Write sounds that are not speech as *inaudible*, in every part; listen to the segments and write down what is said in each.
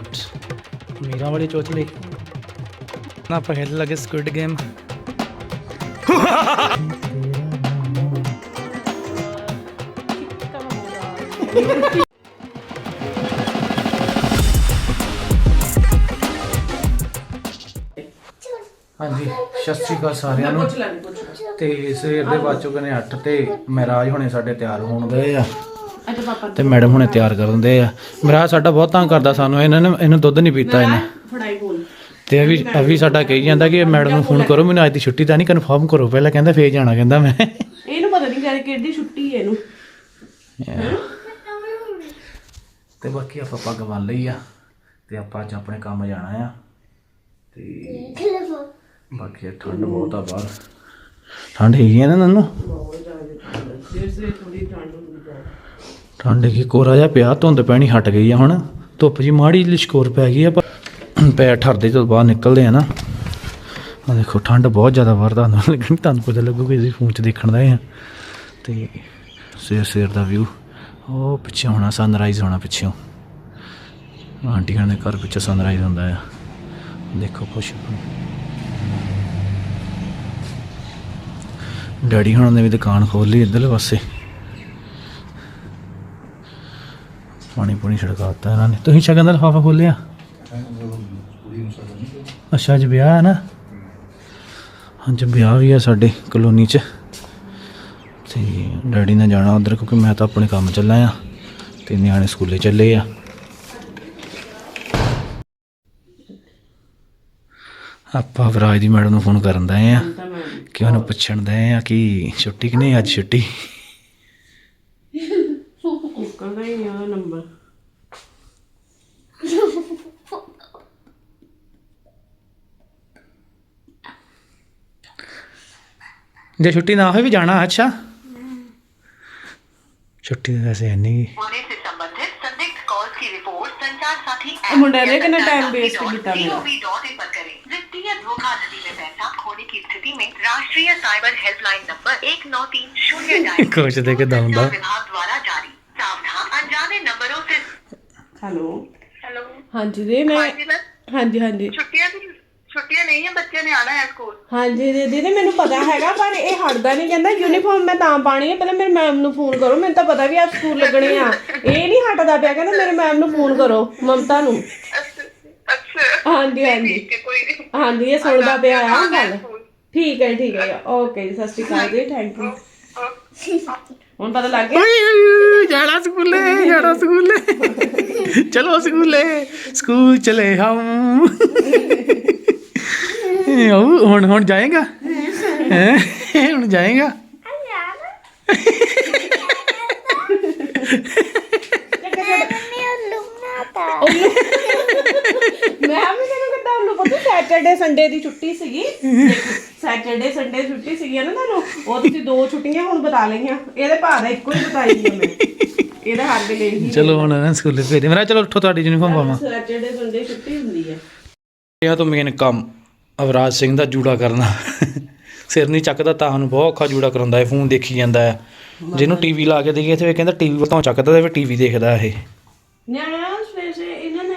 Out Meera ਵਾਲੀ ਚੋਚਲੀ ਨਾ ਆਪਾਂ ਖੇਡ ਲੱਗੇ ਸਕੁਇਡ ਗੇਮ ਹਾਂਜੀ ਸਤਿ ਸ਼੍ਰੀ ਅਕਾਲ ਸਾਰਿਆਂ ਨੂੰ। ਤੇ ਸਵੇਰ ਦੇ ਵੱਜ ਚੁੱਕੇ ਨੇ 8 ਤੇ ਮਹਾਰਾਜ ਹੁਣੇ ਸਾਡੇ ਤਿਆਰ ਹੋਣ ਗਏ ਆ। ਤੇ ਮੈਡਮ ਹੁਣੇ ਤਿਆਰ ਕਰਨ ਦੇ ਆ। ਮਹਾਰਾਜ ਸਾਡਾ ਬਹੁਤ ਤੰਗ ਕਰਦਾ ਸਾਨੂੰ ਇਹਨਾਂ ਨੇ ਇਹਨੂੰ ਦੁੱਧ ਨਹੀਂ ਪੀਤਾ ਇਹਨੇ। ਫੜਾਈ ਬੋਲ। ਤੇ ਅਭੀ ਅਭੀ ਸਾਡਾ ਕਹੀ ਜਾਂਦਾ ਕਿ ਮੈਡਮ ਨੂੰ ਫੋਨ ਕਰੋ ਮੈਨੂੰ ਅੱਜ ਦੀ ਛੁੱਟੀ ਤਾਂ ਨਹੀਂ ਕਨਫਰਮ ਕਰੋ। ਪਹਿਲਾਂ ਕਹਿੰਦਾ ਫੇਰ ਜਾਣਾ ਕਹਿੰਦਾ ਮੈਂ। ਇਹਨੂੰ ਪਤਾ ਨਹੀਂ ਕਿ ਕਿਹੜੀ ਛੁੱਟੀ ਹੈ ਇਹਨੂੰ। ਤੇ ਬਾਕੀ ਆਪਾਂ ਪੱਗ ਬੰਨ ਲਈ ਆ ਤੇ ਆਪਾਂ ਅੱਜ ਆਪਣੇ ਕੰਮ ਜਾਣਾ ਆ। ਤੇ ਬਾਕੀ ਠੰਡ ਬਹੁਤ ਆ ਬਾਹਰ। ਠੰਡ ਹੈਗੀ ਆ ਨਾ ਨੰਨੂ? ਸਿਰ ਸੇ ਥੋੜੀ ਠੰਡ ਹੈ ਠੰਡ ਕੀ ਕੋਰਾ ਜਿਹਾ ਪਿਆ, ਧੁੰਦ ਪੈਣੀ ਹਟ ਗਈ ਆ ਹੁਣ। ਧੁੱਪ ਜੀ ਮਾੜੀ ਲਿਸ਼ਕੋਰ ਪੈ ਗਈ ਆ, ਪਰ ਪੈਰ ਠਰਦੇ ਜਦੋਂ ਬਾਹਰ ਨਿਕਲਦੇ ਆ ਨਾ। ਆ ਦੇਖੋ, ਠੰਡ ਬਹੁਤ ਜ਼ਿਆਦਾ ਵਰਦਾ ਨਾ ਲੇਕਿਨ ਤੁਹਾਨੂੰ ਪਤਾ ਲੱਗੂਗਾ ਅਸੀਂ ਫੋਨ 'ਚ ਦੇਖਣ ਦਾ ਆ। ਤੇ ਸਵੇਰ ਸਵੇਰ ਦਾ ਵਿਊ ਉਹ ਪਿੱਛੇ ਹੋਣਾ ਸਨਰਾਈਜ਼ ਹੋਣਾ ਪਿੱਛੋਂ। ਆਂਟੀ ਦੇ ਘਰ ਪਿੱਛੇ ਸਨਰਾਈਜ਼ ਹੁੰਦਾ ਆ। ਦੇਖੋ, ਖੁਸ਼ ਡੈਡੀ ਹੁਣਾਂ ਨੇ ਵੀ ਦੁਕਾਨ ਖੋਲ ਲਈ ਇੱਧਰਲੇ ਪਾਸੇ। ਪਾਣੀ ਪੂਣੀ ਛੜਕਾਤਾ ਇਹਨਾਂ ਨੇ। ਤੁਸੀਂ ਸ਼ਗਨ ਦਾ ਲਿਫਾਫਾ ਖੋਲਿਆ ਅੱਛਾ, ਅੱਜ ਵਿਆਹ ਹੈ ਨਾ? ਅੱਜ ਵਿਆਹ ਵੀ ਹੈ ਸਾਡੇ ਕਲੋਨੀ 'ਚ। ਤੇ ਡੈਡੀ ਨੇ ਜਾਣਾ ਉਧਰ ਕਿਉਂਕਿ ਮੈਂ ਤਾਂ ਆਪਣੇ ਕੰਮ ਚੱਲਾ ਆ ਤੇ ਨਿਆਣੇ ਸਕੂਲੇ ਚੱਲੇ ਆ। ਆਪਾਂ ਵਿਰਾਜ ਦੀ ਮੈਡਮ ਨੂੰ ਫੋਨ ਕਰਨ ਦਾ ਆ। ਕਿ ਉਹਨੂੰ ਪੁੱਛਣ ਦਏ ਆ ਕਿ ਛੁੱਟੀ ਕਿ ਨਹੀਂ? ਅੱਜ ਛੁੱਟੀ। ਹੀ ਨਹੀਂ ਉਹਦਾ ਨੰਬਰ ਜੇ ਛੁੱਟੀ ਨਾ ਹੋਵੇ ਵੀ ਜਾਣਾ ਅੱਛਾ छुट्टी तो वैसे है नहीं होने से संबंधित संदिग्ध कॉल्स की रिपोर्ट संचार साथी अब मुंडा ने कितना time waste किया मेरा। डॉट इन पर करें वित्तीय धोखाधड़ी में पैसा खोने की स्थिति में राष्ट्रीय साइबर हेल्पलाइन नंबर एक नौ तीन शून्य डायल कुछ दे के दम दा। विभाग द्वारा जारी सावधान अनजाने नंबरों से ਹੈਲੋ हेलो ਹਾਂਜੀ ਦੇ ਮੈਂ जी बस ਹਾਂਜੀ ਹਾਂਜੀ छुट्टियां छुट्टियां नहीं है बच्चे ने आना है स्कूल ਹਾਂਜੀ ਦੇ ਦੀਦੀ ਮੈਨੂੰ ਪਤਾ ਹੈਗਾ ਪਰ ਇਹ ਹਟਦਾ ਨਹੀਂ ਕਹਿੰਦਾ ਯੂਨੀਫਾਰਮ ਮੈਂ ਤਾਂ ਪਾਣੀ ਹੈ ਪਹਿਲਾਂ ਮੇਰੇ ਮੈਮ ਨੂੰ ਫੋਨ ਕਰੋ ਮੈਨੂੰ ਤਾਂ ਪਤਾ ਵੀ ਅੱਜ ਸਕੂਲ ਲੱਗਣੇ ਆ ਇਹ ਨਹੀਂ ਹਟਦਾ ਪਿਆ ਕਹਿੰਦਾ ਮੇਰੇ ਮੈਮ ਨੂੰ ਫੋਨ ਕਰੋ ਮਮਤਾ ਨੂੰ अच्छा ਹਾਂਜੀ ਹਾਂਜੀ कोई नहीं ਹਾਂਜੀ ਇਹ ਸੁਣਦਾ ਪਿਆ ਆ ਗੱਲ ਠੀਕ ਹੈ ਠੀਕ ਹੈ ਓਕੇ ਜੀ ਸਤਿ ਸ਼੍ਰੀ ਅਕਾਲ ਜੀ ਥੈਂਕ ਯੂ ਹੁਣ ਪਤਾ ਲੱਗ ਗਿਆ? ਓਏ ਜਾਣਾ ਸਕੂਲੇ ਜਾਣਾ ਸਕੂਲੇ। ਚਲੋ ਸਕੂਲੇ ਸਕੂਲ ਚਲੇ ਹਮ। ਹੁਣ ਹੁਣ ਜਾਏਗਾ? ਹੈ? ਹੁਣ ਜਾਏਗਾ? ਮੈਂ ਵੀ ਤੈਨੂੰ ਪਤਾ ਸੈਟਰਡੇ ਸੰਡੇ ਦੀ ਛੁੱਟੀ ਸੀਗੀ। ਸੈਟਰਡੇ ਸੰਡੇ ਛੁੱਟੀ ਸੀਗੀ ਨਾ ਤੁਹਾਨੂੰ ਉਹ ਤੁਸੀਂ ਦੋ ਛੁੱਟੀਆਂ ਹੁਣ ਬਤਾ ਲਈਆਂ। ਇਹਦੇ ਭਾਅ ਦਾ ਇੱਕੋ ਹੀ ਬਤਾਈ ਸੀ ਮੈਂ ਇਹਦਾ ਹੱਦ ਗਈ ਸੀ ਚਲੋ ਹੁਣ ਨਾ ਸਕੂਲੇ ਭੇਜ ਦੇ ਮੇਰਾ ਚਲੋ ਉੱਠੋ ਤੁਹਾਡੀ ਯੂਨੀਫਾਰਮ ਪਾਵਾਂ। ਸੈਟਰਡੇ ਸੰਡੇ ਛੁੱਟੀ ਹੁੰਦੀ ਹੈ। ਇਹ ਤੋਂ ਮੇਨ ਕੰਮ ਅਵਰਾਜ ਸਿੰਘ ਦਾ ਜੂੜਾ ਕਰਨਾ। ਸਿਰ ਨਹੀਂ ਚੱਕਦਾ ਤਾਂ ਸਾਨੂੰ ਬਹੁਤ ਔਖਾ ਜੂੜਾ ਕਰਾਉਂਦਾ ਹੈ ਫੋਨ ਦੇਖੀ ਜਾਂਦਾ ਹੈ। ਜਿਹਨੂੰ ਟੀਵੀ ਲਾ ਕੇ ਦੇਈਏ ਤੇ ਇਹ ਕਹਿੰਦਾ ਟੀਵੀ ਤੋਂ ਚੱਕਦਾ ਤੇ ਫਿਰ ਟੀਵੀ ਦੇਖਦਾ ਇਹ। ਨਿਆਣਾ ਸਵੇਰੇ ਸਵੇਰੇ ਇਹਨਾਂ ਨੇ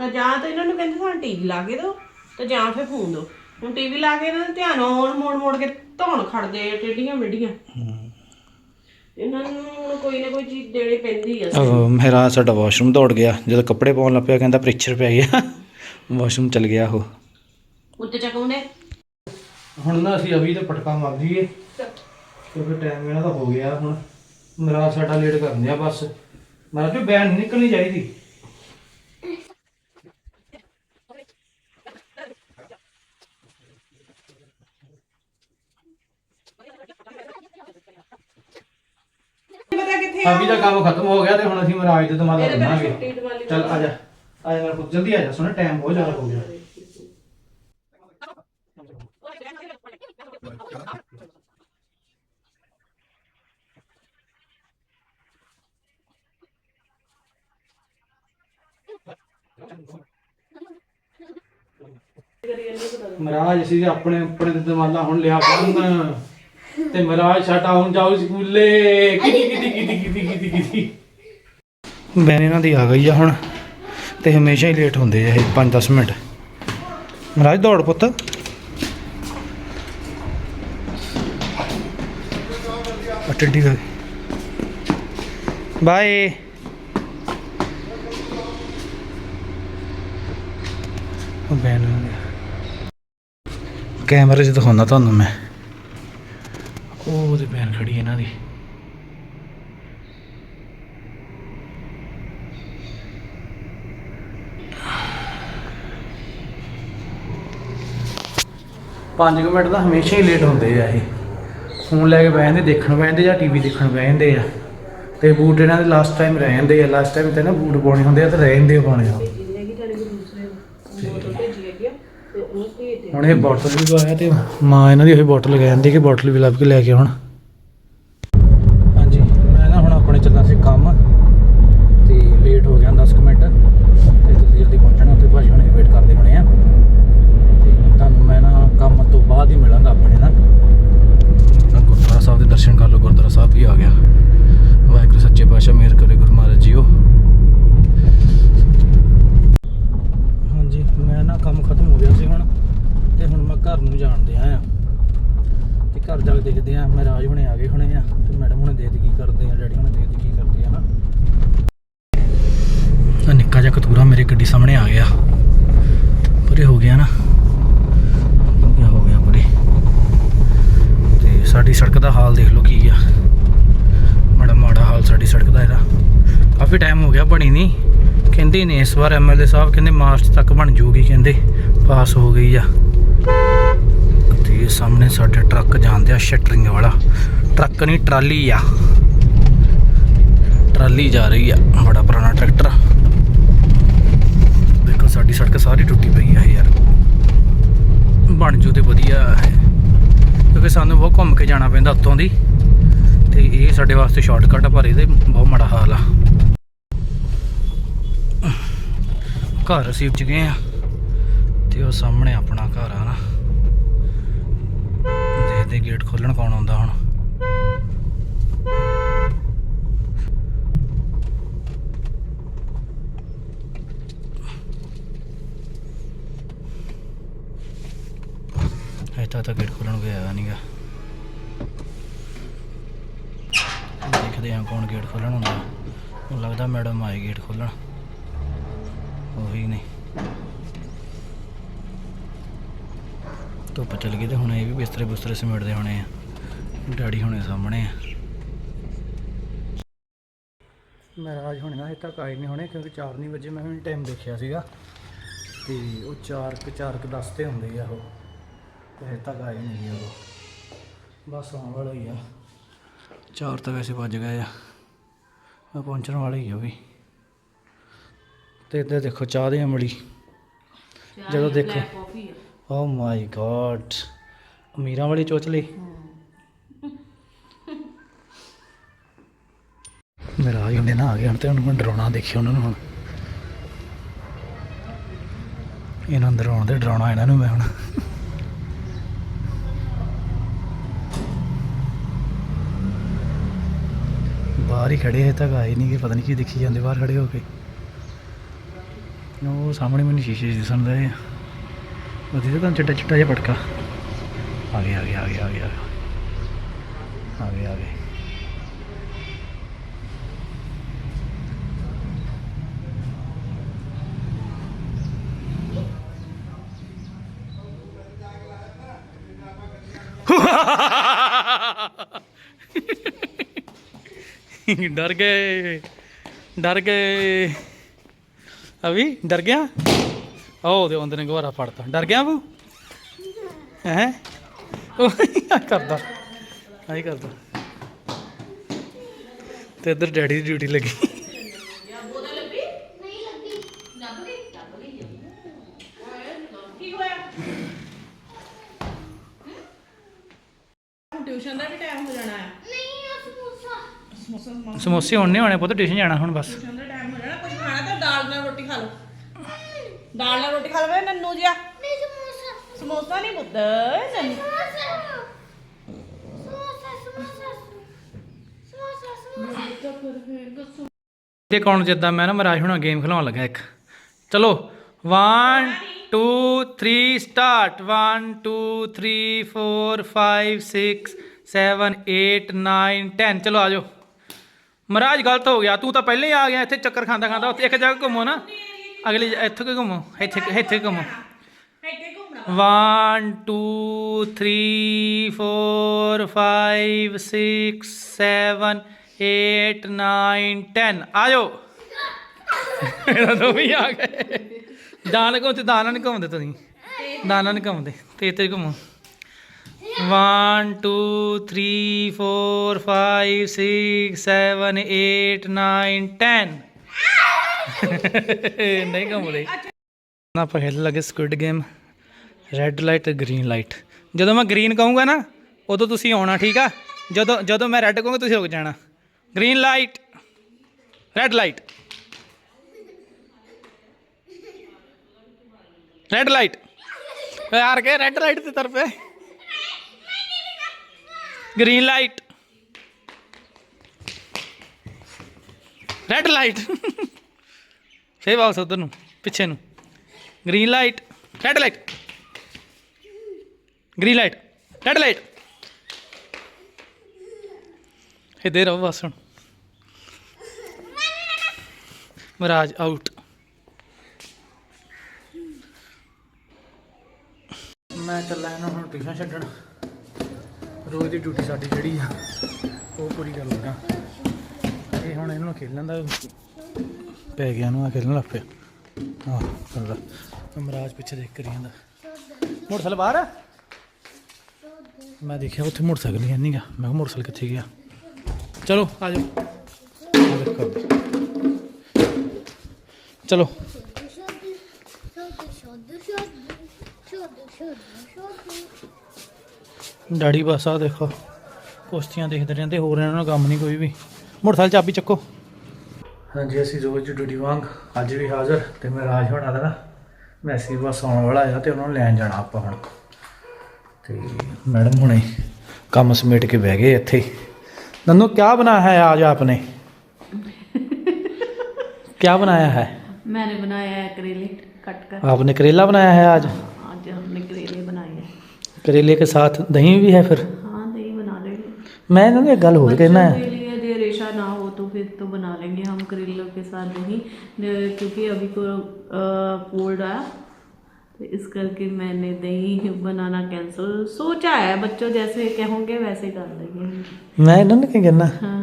ਇਹੀ ਮੱਥਾ ਕਾ ਜਾਂ ਤਾਂ ਇਹਨਾਂ ਨੂੰ ਕਹਿੰਦੇ ਸਾਨੂੰ ਟੀਵੀ ਲਾ ਕੇ ਦਿਓ ਤੇ ਜਾਂ ਫਿਰ ਫੋਨ ਦਿਓ। ਹੁਣ ਟੀਵੀ ਲਾ ਕੇ ਇਹਨਾਂ ਦਾ ਧਿਆਨ ਆਉਣ ਮੋੜ ਮੋੜ ਕੇ ਧੌਣ ਖੜਦੇ ਆ ਟੇਡੀਆਂ ਮਿੱਡੀਆਂ ਇਹਨਾਂ ਨੂੰ ਹੁਣ ਕੋਈ ਨਾ ਕੋਈ ਚੀਜ਼ ਦੇਣੀ ਪੈਂਦੀ ਆ। ਮੇਰਾ ਸਾਡਾ ਵਾਸ਼ਰੂਮ ਦੌੜ ਗਿਆ। ਜਦੋਂ ਕੱਪੜੇ ਪਾਉਣ ਲੱਗ ਪਿਆ ਕਹਿੰਦਾ ਪ੍ਰੈਸ਼ਰ ਪੈ ਗਿਆ। ਵਾਸ਼ਰੂਮ ਚਲ ਗਿਆ ਉਹ। ਉੱਤੇ ਚੱਕਾਉਂਦੇ ਹੁਣ ਨਾ ਅਸੀਂ ਅਭੀ ਤੇ ਪਟਕਾ ਮਾਰ ਦਈਏ ਕਿਉਂਕਿ ਟਾਈਮ ਇਹਨਾਂ ਦਾ ਹੋ ਗਿਆ ਹੁਣ। ਮੇਰਾ ਸਾਡਾ ਲੇਟ ਕਰਨ ਦਿਆ ਬਸ। ਮੇਰਾ ਜੋ ਬੈਨ ਨਿਕਲਣੀ ਚਾਹੀਦੀ ਪਤਾ ਕਿੱਥੇ ਅਭੀ ਦਾ ਕੰਮ ਖਤਮ ਹੋ ਗਿਆ ਤੇ ਹੁਣ ਅਸੀਂ ਮਹਾਰਾਜ ਦੇ ਦਮਾਲਾ ਇਹਦੇ ਪਹਿਲਾਂ ਬਣਾਵਾਂਗੇ ਛੁੱਟੀ ਦਿਵਾਲੀ ਚੱਲ ਆ ਜਾ। ਆ ਜਾ ਮੇਰੇ ਕੋਲ ਜਲਦੀ ਆ ਜਾ ਸੁਣ ਟਾਈਮ ਬਹੁਤ ਜ਼ਿਆਦਾ ਹੋ ਗਿਆ। ਮਹਾਰਾਜ ਅਸੀਂ ਆਪਣੇ ਆਪਣੇ ਤੇ ਦਮਾਲਾ ਹੁਣ ਲਿਆ ਬੰਨ ਤੇ ਮਹਾਰਾਜ ਸਾਡਾ ਹੁਣ ਸਕੂਲੇ। ਕਿਦੀ ਕਿਦੀ ਕਿਦੀ ਕਿਦੀ ਕਿਦੀ ਕਿਦੀ। ਬੈਨ ਇਹਨਾਂ ਦੀ ਆ ਗਈ ਆ ਹੁਣ ਤੇ ਹਮੇਸ਼ਾ ਹੀ ਲੇਟ ਹੁੰਦੇ ਆ ਇਹ 5-10 ਮਿੰਟ। ਮਹਾਰਾਜ ਦੌੜ ਪੁੱਤ। ਅਟੈਂਡੀ ਕਰ ਬਾਏ। ਉਹ ਬੈਨ ਕੈਮਰੇ 'ਚ ਦਿਖਾਉਂਦਾ ਤੁਹਾਨੂੰ ਮੈਂ। ਬੈਨ ਖੜੀ ਇਹਨਾਂ ਦੀ। ਪੰਜ ਕੁ ਮਿੰਟ ਦਾ ਹਮੇਸ਼ਾ ਹੀ ਲੇਟ ਹੁੰਦੇ ਆ ਇਹ। ਫੋਨ ਲੈ ਕੇ ਬਹਿ ਜਾਂਦੇ ਦੇਖਣ ਬਹਿ ਜਾਂਦੇ ਜਾਂ ਟੀਵੀ ਦੇਖਣ ਬਹਿ ਜਾਂਦੇ ਆ। ਤੇ ਬੂਟ ਇਹਨਾਂ ਦੇ ਲਾਸਟ ਟਾਈਮ ਰਹਿ ਜਾਂਦੇ ਆ। ਲਾਸਟ ਟਾਈਮ ਤੇ ਨਾ ਬੂਟ ਪਾਉਣੇ ਹੁੰਦੇ ਆ ਤੇ ਰਹਿ ਜਾਂਦੇ ਆ ਪਾਉਣੇ ਆ। ਤੇ ਹੁਣ ਇਹ ਬੋਟਲ ਵੀ ਪਾਇਆ ਤੇ ਮਾਂ ਇਹਨਾਂ ਦੀ ਉਹੀ ਬੋਟਲ ਲੈ ਜਾਂਦੀ ਕਿ ਬੋਟਲ ਵੀ ਲੱਭ ਕੇ ਲੈ ਕੇ ਆਉਣ ਹਾਂਜੀ ਮੈਂ ਨਾ ਹੁਣ ਆਪਣੇ ਚੱਲਣਾ ਸੀ ਕੰਮ ਤੇ ਲੇਟ ਹੋ ਗਿਆ 10 ਕੁ ਮਿੰਟ ਤੇ ਜਲਦੀ ਜਲਦੀ ਪਹੁੰਚਣਾ ਉੱਥੇ ਭਾਜੀ ਹੁਣੇ ਵੇਟ ਕਰਦੇ ਹੋਣੇ ਆ ਤੇ ਤੁਹਾਨੂੰ ਮੈਂ ਨਾ ਕੰਮ ਤੋਂ ਬਾਅਦ ਹੀ ਮਿਲਾਂਗਾ ਆਪਣੇ ਨਾਲ ਤਾਂ ਗੁਰਦੁਆਰਾ ਸਾਹਿਬ ਦੇ ਦਰਸ਼ਨ ਕਰ ਲਓ ਗੁਰਦੁਆਰਾ ਸਾਹਿਬ ਵੀ ਆ ਗਿਆ ਵਾਹਿਗੁਰੂ ਸੱਚੇ ਪਾਤਸ਼ਾਹ ਮਿਹਰ ਕਰੇ ਗੁਰੂ ਮਹਾਰਾਜ ਜੀਓ ਹਾਂਜੀ ਮੈਂ ਨਾ ਕੰਮ ਖਤਮ ਹੋ ਗਿਆ ਸੀ ਹੁਣ ਤੇ ਹੁਣ ਮੈਂ ਘਰ ਨੂੰ ਜਾਣ ਦਿਆਂ ਆ ਤੇ ਘਰ ਜਾ ਕੇ ਦੇਖਦੇ ਆ ਮੈਂ ਰਾਜ ਹੁਣੇ ਆ ਗਏ ਹੁਣੇ ਆ ਤੇ ਮੈਡਮ ਹੁਣੇ ਦੇਖਦੇ ਕੀ ਕਰਦੇ ਆ ਡੈਡੀ ਹੁਣੇ ਦੇਖਦੇ ਕੀ ਕਰਦੇ ਆ ਨਾ ਆ ਨਿੱਕਾ ਜਿਹਾ ਕਤੂਰਾ ਮੇਰੇ ਗੱਡੀ ਸਾਹਮਣੇ ਆ ਗਿਆ ਪੂਰੇ ਹੋ ਗਿਆ ਨਾ ਹੋ ਗਿਆ ਹੋ ਗਿਆ ਪੂਰੇ ਤੇ ਸਾਡੀ ਸੜਕ ਦਾ ਹਾਲ ਦੇਖ ਲਓ ਕੀ ਆ ਬੜਾ ਮਾੜਾ ਹਾਲ ਸਾਡੀ ਸੜਕ ਦਾ ਇਹਦਾ ਕਾਫੀ ਟਾਈਮ ਹੋ ਗਿਆ ਬਣੀ ਨਹੀਂ ਕਹਿੰਦੇ ਨੇ ਇਸ ਵਾਰ ਐਮਐਲਏ ਸਾਹਿਬ, ਕਹਿੰਦੇ ਮਾਰਚ ਤੱਕ ਬਣ ਜੂਗੀ ਕਹਿੰਦੇ ਪਾਸ ਹੋ ਗਈ ਆ। ਤੇ ਇਹ ਸਾਹਮਣੇ ਸਾਡੇ ਟਰੱਕ ਜਾਂਦੇ ਆ, ਸ਼ਟਰਿੰਗ ਵਾਲਾ। ਟਰੱਕ ਨਹੀਂ ਟਰਾਲੀ ਆ। ਟਰਾਲੀ ਜਾ ਰਹੀ ਆ, ਬੜਾ ਪੁਰਾਣਾ ਟਰੈਕਟਰ। ਦੇਖੋ, ਸਾਡੀ ਸੜਕ ਸਾਰੀ ਟੁੱਟੀ ਪਈ ਆ ਯਾਰ। ਬਣ ਜੂ ਤੇ ਵਧੀਆ ਕਿਉਂਕਿ ਸਾਨੂੰ ਬਹੁਤ ਘੁੰਮ ਕੇ ਜਾਣਾ ਪੈਂਦਾ ਉੱਤੋਂ ਦੀ। ਤੇ ਇਹ ਸਾਡੇ ਵਾਸਤੇ ਸ਼ਾਰਟਕਟ ਆ, ਪਰ ਇਹਦੇ ਬਹੁਤ ਮਾੜਾ ਹਾਲ ਆ। ਘਰ ਅਸੀਂ ਉੱਚ ਗਏ ਆ ਤੇ ਉਹ ਸਾਹਮਣੇ ਆਪਣਾ ਘਰ ਆ ਨਾ। ਦੇਖਦੇ ਗੇਟ ਖੋਲਣ ਕੌਣ ਆਉਂਦਾ ਹੁਣ। ਇੱਥੇ ਤਾਂ ਗੇਟ ਖੋਲਣ ਗਿਆ ਨਹੀਂਗਾ ਦੇਖਦੇ ਹਾਂ ਕੌਣ ਗੇਟ ਖੋਲਣ ਹੁੰਦਾ ਮੈਨੂੰ ਲੱਗਦਾ ਮੈਡਮ ਆਏ ਗੇਟ ਖੋਲਣ। ਉਹੀ ਨਹੀਂ ਧੁੱਪ ਚਲ ਗਈ ਤੇ ਹੁਣ ਇਹ ਵੀ ਬਿਸਤਰੇ ਬੁਸਤਰੇ ਸਮੇਟਦੇ ਹੋਣੇ ਆ। ਡੈਡੀ ਹੋਣੇ ਸਾਹਮਣੇ ਆ। ਮਹਾਰਾਜ ਹੁਣੇ ਨਾ ਇੱਥੇ ਤੱਕ ਆਏ ਨਹੀਂ ਹੋਣੇ ਕਿਉਂਕਿ 4 ਨਹੀਂ ਵਜੇ ਮੈਂ ਵੀ ਟਾਈਮ ਦੇਖਿਆ ਸੀਗਾ। ਤੇ ਉਹ 4 ਕੁ 4 ਕੁ 10 ਤੇ ਹੁੰਦੇ ਆ ਉਹ। ਤੇ ਹਜੇ ਤੱਕ ਆਏ ਨਹੀਂ ਉਹ। ਬਸ ਆਉਣ ਵਾਲਾ ਹੀ ਆ। 4 ਤਾਂ ਵੈਸੇ ਵੱਜ ਗਏ ਆ। ਮੈਂ ਪਹੁੰਚਣ ਵਾਲਾ ਹੀ ਆ ਉਹ ਵੀ। ਤੇ ਇੱਧਰ ਦੇਖੋ ਚਾਹ ਦੀ ਅਮਲੀ। ਜਦੋਂ ਦੇਖੋ। ਕਾਫੀ ਆ। ਓ ਮਾਈ ਗॉड ਅਮੀਰਾਂ ਵਾਲੀ ਚੋਚਲੀ। ਮੇਰਾ ਆਈ ਹੁੰਦੇ ਨਾ ਆ ਗਏ ਹੁਣ ਤੇ ਹੁਣ ਮੈਂ ਡਰਾਉਣਾ ਦੇਖਿਓ ਉਹਨਾਂ ਨੂੰ ਹੁਣ। ਇਹਨਾਂ ਅੰਦਰ ਆਉਣ ਦੇ ਡਰਾਉਣਾ ਇਹਨਾਂ ਨੂੰ ਮੈਂ ਹੁਣ। ਬਾਹਰ ਹੀ ਖੜੇ ਹੈ ਤੱਕ ਆਏ ਨਹੀਂ ਕਿ ਪਤਾ ਨਹੀਂ ਕੀ ਦੇਖੀ ਜਾਂਦੇ ਬਾਹਰ ਖੜੇ ਹੋ ਕੇ। ਉਹ ਸਾਹਮਣੇ ਮੈਨੂੰ ਸ਼ੀਸ਼ੇ 'ਚ ਦਿਸਣ ਰਹੇ ਆ ਉਹਦੇ ਤਾਂ ਚਿੱਟਾ ਚਿੱਟਾ ਜਿਹਾ ਪਟਕਾ ਆ ਗਿਆ ਆ ਗਿਆ ਆ ਗਿਆ ਆ ਗਿਆ ਆ ਗਿਆ ਆ ਗਿਆ डर गए डर गए ਅਭੀ ਡਰ ਗਿਆ? ਆਹ ਉਹਦੇ ਉਹਦੇ ਨੇ ਗਵਾਰਾ ਫੜਤਾ। ਡਰ ਗਿਆ ਬੂ ਹੈ? ਉਹ ਕਰਦਾ। ਆਈ ਕਰਦਾ। ਤੇ ਇੱਧਰ ਡੈਡੀ ਦੀ ਡਿਊਟੀ ਲੱਗੀ। ਸਮੋਸੇ। ਹੋਣੇ ਹੋਣੇ ਪੁੱਤ ਟਿਊਸ਼ਨ ਜਾਣਾ ਹੁਣ ਬਸ। ਦਾਲ ਨਾਲ ਰੋਟੀ ਖਾ ਲਵੇ ਨੰਨੂ ਜਿਆ? ਸਮੋਸਾ। ਨਹੀਂ ਪੁੱਤ ਨੰਨੂ। ਤੇ ਕੌਣ ਜਿੱਦਾਂ ਮੈਂ ਨਾ ਮਰਾਜ ਹੁਣਾ ਗੇਮ ਖਿਲਾਉਣ ਲੱਗਾ ਇੱਕ। ਚਲੋ 1 2 3 ਸਟਾਰਟ 1 2 3 4 5 6 7 8 9 10 ਚਲੋ ਆਜੋ ਮਹਾਰਾਜ ਗਲਤ ਹੋ ਗਿਆ। ਤੂੰ ਤਾਂ ਪਹਿਲੇ ਹੀ ਆ ਗਿਆ ਇੱਥੇ ਚੱਕਰ ਖਾਂਦਾ ਖਾਂਦਾ ਉੱਥੇ ਇੱਕ ਜਗ੍ਹਾ ਘੁੰਮੋ ਨਾ। ਅਗਲੀ ਇੱਥੇ ਕਿ ਘੁੰਮੋ? ਇੱਥੇ ਇੱਥੇ ਘੁੰਮੋ। ਇੱਥੇ ਘੁੰਮਣਾ। 1 2 3 4 5 6 7 8 9 10 ਆਜੋ ਇਹਦਾ ਦੋ ਵੀ ਆ ਗਏ ਦਾਨ ਘੁੰਮ ਤੇ ਦਾਨਾਂ ਨਹੀਂ ਘੁੰਮਦੇ ਤੁਸੀਂ। ਦਾਨਾਂ ਨਹੀਂ ਘੁੰਮਦੇ। ਤੇ ਤੇ ਘੁੰਮੋ। 1 2 3 4 5 6 7 8 9 10 *laughs* ਨਹੀਂ ਘੁੰਮਦੇ ਨਾ ਆਪਾਂ ਖੇਡਣ ਲੱਗੇ ਸਕੁਇਡ ਗੇਮ ਰੈੱਡ ਲਾਈਟ ਤੇ ਗ੍ਰੀਨ ਲਾਈਟ ਜਦੋਂ ਮੈਂ ਗ੍ਰੀਨ ਕਹੂੰਗਾ ਨਾ ਉਦੋਂ ਤੁਸੀਂ ਆਉਣਾ ਠੀਕ ਆ ਜਦੋਂ ਜਦੋਂ ਮੈਂ ਰੈੱਡ ਕਹੂੰਗਾ ਤੁਸੀਂ ਰੁਕ ਜਾਣਾ green light red light red light यार के रेड लाइट की तरफ है ग्रीन लाइट ਰੈੱਡ ਲਾਈਟ ਫੇਰ ਵਾਪਸ ਉਧਰ ਨੂੰ, ਪਿੱਛੇ ਨੂੰ। Green light red light green light red light ਇੱਧਰ ਰਹੋ ਬਸ ਹੁਣ। ਮਹਾਰਾਜ ਆਊਟ ਮੈਂ ਚੱਲਾ ਇਹਨਾਂ ਹੁਣ ਟਿਊਸ਼ਨ ਛੱਡਣ। ਰੋਜ਼ ਦੀ ਡਿਊਟੀ ਸਾਡੀ ਜਿਹੜੀ ਆ, ਉਹ ਪੂਰੀ ਕਰ ਲੱਗਾ। ਇਹ ਹੁਣ ਇਹਨੂੰ ਖੇਲਣ ਦਾ ਪੈ ਗਿਆ ਨੂੰ ਆ ਖੇਲਣ ਲੱਗ ਪਿਆ। ਆਹ ਚੱਲਦਾ ਮਹਾਰਾਜ ਪਿੱਛੇ ਦੇਖ ਕਰੀ ਜਾਂਦਾ। ਮੋਟਰਸਾਈਕਲ ਬਾਹਰ ਆ? ਮੈਂ ਦੇਖਿਆ ਉੱਥੇ ਮੋਟਰਸਾਈਕਲ ਨਹੀਂ ਨਹੀਂਗਾ ਮੈਂ ਕਿਹਾ ਮੋਟਰਸਾਈਕਲ ਕਿੱਥੇ ਗਿਆ? ਚਲੋ, ਆ ਜਾਓ। ਚਲੋ। ਡੈਡੀ ਬਸ ਆ ਦੇਖੋ। ਕੁਸ਼ਤੀਆਂ ਦੇਖਦੇ ਰਹਿੰਦੇ, ਹੋਰ ਇਹਨਾਂ ਨੂੰ ਕੰਮ ਨਹੀਂ ਕੋਈ ਵੀ। ਮੋਟਰਸਾਈਕਲ ਚਾਬੀ ਚੱਕੋ ਹਾਂਜੀ ਅਸੀਂ ਰੋਜ਼ ਦੀ ਡਿਊਟੀ ਵਾਂਗ ਅੱਜ ਵੀ ਹਾਜ਼ਰ ਤੇ ਮੈਂ ਰਾਜ ਹੋਣਾ ਦਾ ਨਾ ਮੈਸੇਜ ਬਸ ਆਉਣ ਵਾਲਾ ਆ ਤੇ ਉਹਨਾਂ ਨੂੰ ਲੈਣ ਜਾਣਾ ਆਪਾਂ ਹੁਣ ਤੇ ਮੈਡਮ ਹੁਣੇ ਕੰਮ ਸਮੇਟ ਕੇ ਬਹਿ ਗਏ ਇੱਥੇ ਨੰਨੂ ਕੀ ਬਣਾਇਆ ਹੈ आज आपने क्या बनाया है मैंने बनाया है करेले कट कर आपने करेला बनाया है आज आज हमने करेले बनाए हैं करेले के साथ दही भी है फिर हाँ दही बना लेंगे मैं ना एक गल होर कहना है फिर तो बना लेंगे हम करेलों के साथ दही न- क्योंकि अभी को कोल्ड आया तो इस करके मैंने दही बनाना कैंसिल सोचा है बच्चों जैसे कहोगे वैसे कर देंगे हम। मैं ਇਹਨਾਂ ਨੂੰ ਕੀ ਕਹਿਣਾ हाँ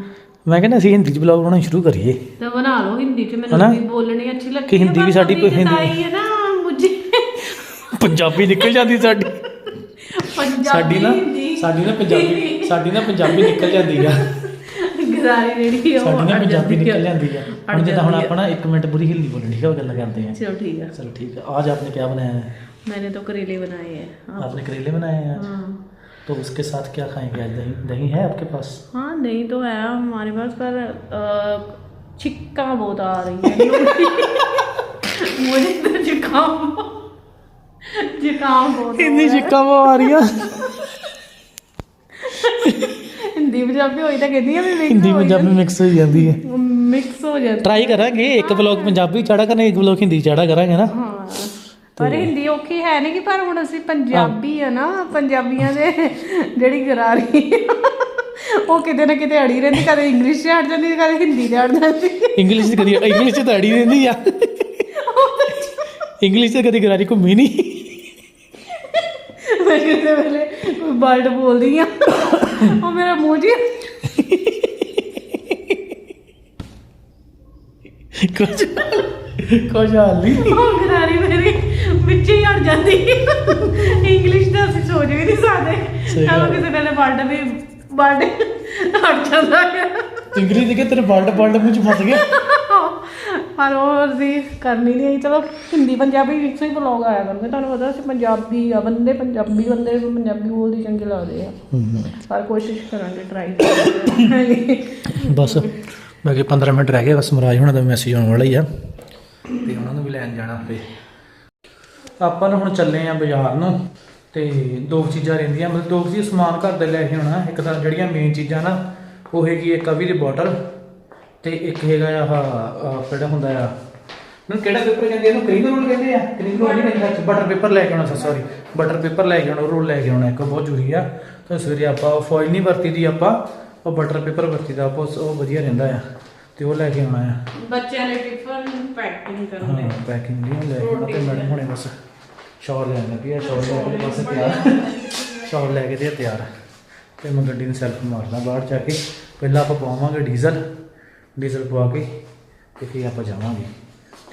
ਮੈਂ ਕਹਿੰਦਾ ਅਸੀਂ ਹਿੰਦੀ ਚ ਬਲੌਗ ਬਣਾਉਣਾ ਸ਼ੁਰੂ ਕਰੀਏ तो बना लो हिंदी च है ना? मैंने हिंदी बोलनी अच्छी लगती कि हिंदी भी बस साडी अभी हिंदी- जताई है ना मुझे ਪੰਜਾਬੀ ਨਿਕਲ ਜਾਂਦੀ ਸਾਡੀ पंजाबी ਸਾਡੀ ਨਾ हिंदी ਸਾਡੀ ਨਾ ਪੰਜਾਬੀ ਸਾਡੀ ਨਾ ਪੰਜਾਬੀ ਨਿਕਲ ਜਾਂਦੀ ਆ ਗਜ਼ਾਰੀ ਜਿਹੜੀ ਆ ਉਹ ਸਾਡੀ ਨਾ ਅੜ ਪੰਜਾਬੀ ਜਾਂਦੀ ਨਿਕਲ ਆ। ਜਾਂਦੀ ਆ ਅੜ ਹੁਣ ਜਿੱਦਾਂ ਹੁਣ ਜਾਂਦੀ ਆ। ਆਪਣਾ 1 ਮਿੰਟ ਬੁਰੀ ਹਿੰਦੀ ਬੋਲਣੀ ਠੀਕ ਹੈ ਉਹ ਗੱਲਾਂ ਕਰਦੇ हैं चलो ठीक है चलो ठीक है आज आपने क्या बनाया है मैंने तो करेले बनाए हैं हाँ आपने करेले बनाए हैं आज हाँ तो उसके साथ क्या खाएंगे आज दही दही है आपके पास हाँ नहीं तो है हमारे पास पर अ, छिक्का बहुत आ रही है मुझे तो जुकाम जुकाम बहुत हो रहा है। चिक्का आ रही है ਹਿੰਦੀ ਪੰਜਾਬੀ ਹੋਈ ਤਾਂ ਕਹਿੰਦੀ ਆ ਵੀ ਹਿੰਦੀ ਪੰਜਾਬੀ ਮਿਕਸ ਹੋ ਜਾਂਦੀ ਹੈ ਮਿਕਸ ਹੋ ਜਾਂਦਾ ਟਰਾਈ ਕਰਾਂਗੇ ਇੱਕ ਬਲੌਗ ਪੰਜਾਬੀ ਚਾੜਾ ਕਰਾਂਗੇ ਇੱਕ ਬਲੌਗ ਹਿੰਦੀ ਚਾੜਾ ਕਰਾਂਗੇ ਨਾ। ਹਾਂ ਪਰ ਹਿੰਦੀ ਔਖੀ ਹੈ ਨਹੀਂ ਕਿ ਪਰ ਹੁਣ ਅਸੀਂ ਪੰਜਾਬੀ ਆ ਨਾ ਪੰਜਾਬੀਆਂ ਦੇ ਜਿਹੜੀ ਗਰਾਰੀ ਉਹ ਕਿਤੇ ਨਾ ਕਿਤੇ ਅੜੀ ਰਹਿੰਦੀ ਕਦੇ ਇੰਗਲਿਸ਼ 'ਚ ਅੜ ਜਾਂਦੀ ਕਦੇ ਹਿੰਦੀ 'ਚ ਅੜ ਜਾਂਦੀ। ਇੰਗਲਿਸ਼ ਚ ਕਦੀ ਇੰਗਲਿਸ਼ ਚ ਤਾਂ ਅੜੀ ਰਹਿੰਦੀ ਆ। ਇੰਗਲਿਸ਼ ਚ ਕਦੀ ਗਰਾਰੀ ਘੁੰਮੀ ਨਹੀਂ ਮੈਂ ਕਿਸੇ ਵੇਲੇ ਵਰਡ ਬੋਲਦੀ ਆ। ਉਹ ਮੇਰਾ ਮੂੰਹ ਜੀ ਕੁਝ ਕੁਝ ਹਾਲ ਨਹੀਂ ਉਹ ਗਰਾਰੀ ਮੇਰੀ ਵਿੱਚ ਹੀ ਅੜ ਜਾਂਦੀ। ਇੰਗਲਿਸ਼ ਦਾ ਅਸੀਂ ਸੋਚ ਵੀ ਨਹੀਂ ਸਕਦੇ। ਚਲੋ ਕਿਸੇ ਵੇਲੇ ਵਰਡ ਵੀ ਵਰਡ ਅੜ ਜਾਂਦਾ। ਹੈ ਇੰਗਲਿਸ਼ ਦੇ ਕੇ ਤੇਰੇ ਬਲਡ ਬਲਡ ਮੂੰਹ ਚ ਫਸ ਗਿਆ। ਪਰ ਉਹ ਅਸੀਂ ਕਰਨੀ ਨਹੀਂ ਆਈ। ਚਲੋ ਹਿੰਦੀ ਪੰਜਾਬੀ ਮਿਕਸ ਹੀ ਬਲੌਗ ਆਇਆ ਕਰਨਗੇ। ਤੁਹਾਨੂੰ ਪਤਾ ਅਸੀਂ ਪੰਜਾਬੀ ਆ ਬੰਦੇ ਪੰਜਾਬੀ ਬੰਦੇ ਨੂੰ ਪੰਜਾਬੀ ਬੋਲਦੀ ਚੰਗੇ ਲੱਗਦੇ ਆ। ਪਰ ਕੋਸ਼ਿਸ਼ ਕਰਾਂਗੇ ਟਰਾਈ ਕਰਾਂਗੇ। ਬਸ ਬਾਕੀ 15 ਮਿੰਟ ਰਹਿ ਗਏ ਬਸ ਮਹਾਰਾਜ ਹੁਣਾਂ ਦਾ ਮੈਸੇਜ ਆਉਣ ਵਾਲਾ ਹੀ ਆ। ਤੇ ਉਹਨਾਂ ਨੂੰ ਵੀ ਲੈਣ ਜਾਣਾ ਫੇ। ਆਪਾਂ ਨੂੰ ਹੁਣ ਚੱਲੇ ਆ ਬਾਜ਼ਾਰ ਨੂੰ ਤੇ ਦੋ ਚੀਜ਼ਾਂ ਰਹਿੰਦੀਆਂ। ਮਤਲਬ ਦੋ ਚੀਜ਼ ਸਮਾਨ ਘਰ ਦੇ ਲੈ ਕੇ ਆਉਣਾ। ਇੱਕ ਤਾਂ ਜਿਹੜੀਆਂ ਮੇਨ ਚੀਜ਼ਾਂ ਨਾ ਉਹ ਹੈਗੀ ਇੱਕ ਅਵੀ ਦੀ ਬੋਟਲ ਤੇ ਇੱਕ ਹੈਗਾ ਆ ਆਹ ਆਹ ਕਿਹੜਾ ਹੁੰਦਾ ਆ? ਨੂੰ ਕਿਹੜਾ ਪੇਪਰ ਕਹਿੰਦੇ ਇਹਨੂੰ ਕਰੀਮ ਰੋਲ ਕਹਿੰਦੇ ਆ? ਕਰੀਮ ਰੋਲ ਨਹੀਂ ਕਹਿੰਦੇ ਬਟਰ ਪੇਪਰ ਲੈ ਕੇ ਆਉਣਾ ਸੌਰੀ ਬਟਰ ਪੇਪਰ ਲੈ ਕੇ ਆਉਣਾ ਰੋਲ ਲੈ ਕੇ ਆਉਣਾ ਇੱਕ ਬਹੁਤ ਜ਼ਰੂਰੀ ਆ। ਤਾਂ ਸਵੇਰੇ ਆਪਾਂ ਫੋਇਲ ਨਹੀਂ ਵਰਤੀ ਦੀ ਆਪਾਂ ਉਹ ਬਟਰ ਪੇਪਰ ਵਰਤੀ ਦਾ ਆਪਾਂ ਉਸ- ਉਹ ਵਧੀਆ ਰਹਿੰਦਾ ਆ ਤੇ ਉਹ ਲੈ ਕੇ ਆਉਣਾ ਆ। ਬੱਚਿਆਂ ਲਈ ਟਿਫਨ ਪੈਕਿੰਗ ਕਰਨ ਹਾਂ ਪੈਕਿੰਗ ਨਹੀਂ ਲੈ ਕੇ ਆਉਣਾ ਤੇ ਮੈਡਮ ਹੁਣੇ ਬਸ ਸ਼ਾਵਰ ਲੈਣ ਲੱਗੀ ਆ ਸ਼ਾਵਰ ਲੈ ਕੇ ਬਸ ਤਿਆਰ। ਸ਼ਾਵਰ ਲੈ ਕੇ ਤੇ ਤਿਆਰ। ਤੇ ਮੈਂ ਗੱਡੀ ਨੂੰ ਸੈਲਫ ਮਾਰਨਾ ਬਾਹਰ ਜਾ ਕੇ। ਪਹਿਲਾਂ ਆਪਾਂ ਪਾਵਾਂਗੇ ਡੀਜ਼ਲ ਡੀਜ਼ਲ ਪਵਾ ਕੇ ਤੇ ਫਿਰ ਆਪਾਂ ਜਾਵਾਂਗੇ